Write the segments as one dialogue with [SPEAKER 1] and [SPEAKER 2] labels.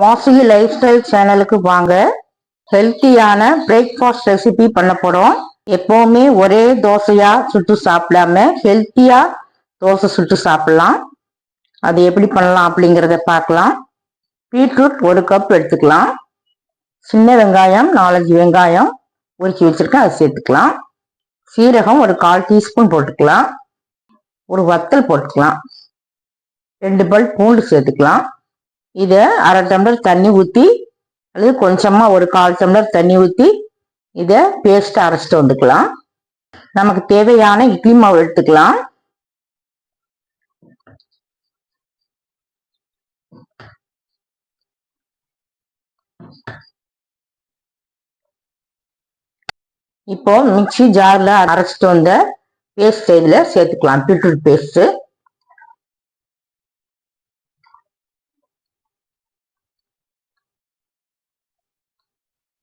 [SPEAKER 1] Vasuki life style சேனலுக்கு வாங்க. ஹெல்த்தியான பிரேக்ஃபாஸ்ட் ரெசிபி பண்ண போறோம். எப்பவுமே ஒரே தோசையா சுட்டு சாப்பிடாம ஹெல்த்தியா தோசை சுட்டு சாப்பிடலாம். அது எப்படி பண்ணலாம் அப்படிங்கிறத பார்க்கலாம். பீட்ரூட் ஒரு கப் எடுத்துக்கலாம். சின்ன வெங்காயம் நாலஞ்சு வெங்காயம் உரிச்சி வச்சிருக்கேன் அதை சேர்த்துக்கலாம். சீரகம் ஒரு கால் டீஸ்பூன் போட்டுக்கலாம். ஒரு வத்தல் போட்டுக்கலாம். ரெண்டு பல் பூண்டு சேர்த்துக்கலாம். இதை அரை டம்ளர் தண்ணி ஊற்றி அல்லது கொஞ்சமாக ஒரு கால் டம்ளர் தண்ணி ஊற்றி இதை பேஸ்ட் அரைச்சிட்டு வந்துக்கலாம். நமக்கு தேவையான இட்லி மாவு எடுத்துக்கலாம். இப்போ மிக்சி ஜாரில் அரைச்சிட்டு வந்த பேஸ்ட் இதில் சேர்த்துக்கலாம் பீட்ரூட் பேஸ்ட்டு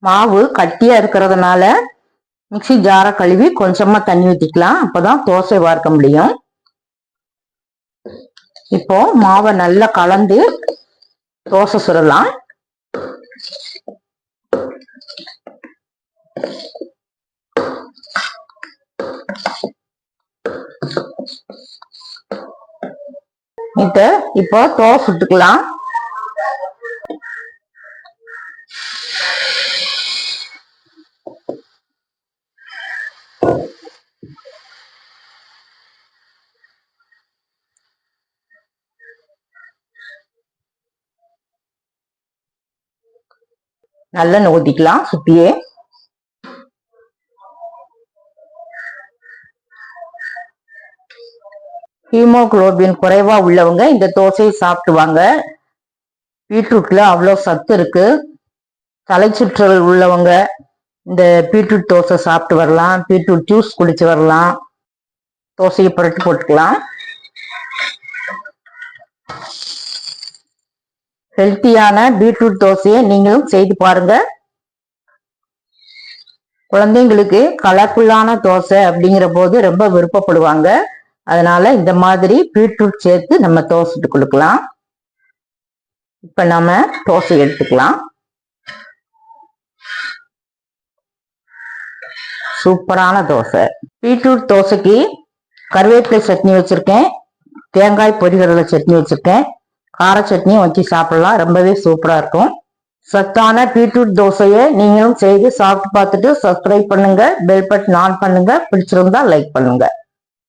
[SPEAKER 1] மாவு கட்டியா இருக்கிறதுனால மிக்சி ஜாரை கழுவி கொஞ்சமா தண்ணி ஊற்றிக்கலாம் அப்போதான் தோசை வார்க்க முடியும். இப்போ மாவை நல்லா கலந்து தோசை சுடலாம். இப்போ தோசை சுட்டுக்கலாம். நல்லெண்ணெய் நோதிக்கலாம் சுத்தியே. ஹீமோகுளோபின் குறைவா உள்ளவங்க இந்த தோசையை சாப்பிடுவாங்க. பீட்ரூட்ல அவ்வளோ சத்து இருக்கு. தலை சுற்றல் உள்ளவங்க இந்த பீட்ரூட் தோசை சாப்பிட்டு வரலாம். பீட்ரூட் ஜூஸ் குடிச்சு வரலாம். தோசையை புரட்டி போட்டுக்கலாம். ஹெல்த்தியான பீட்ரூட் தோசையை நீங்களும் செய்து பாருங்க. குழந்தைங்களுக்கு கலர்ஃபுல்லான தோசை அப்படிங்கிற போது ரொம்ப விருப்பப்படுவாங்க. அதனால இந்த மாதிரி பீட்ரூட் சேர்த்து நம்ம தோசைட்டு கொடுக்கலாம். இப்ப நம்ம தோசை எடுத்துக்கலாம். சூப்பரான தோசை. பீட்ரூட் தோசைக்கு கருவேப்பிலை சட்னி வச்சிருக்கேன். தேங்காய் பொரிகடலை சட்னி வச்சிருக்கேன். கார சட்னியும் வச்சு சாப்பிடலாம். ரொம்பவே சூப்பரா இருக்கும். சத்தான பீட்ரூட் தோசையை நீங்களும் செய்து சாப்பிட்டு பார்த்துட்டு சப்ஸ்கிரைப் பண்ணுங்க. பெல் பட்டன் ஆன் பண்ணுங்க. பிடிச்சிருந்தா லைக் பண்ணுங்க.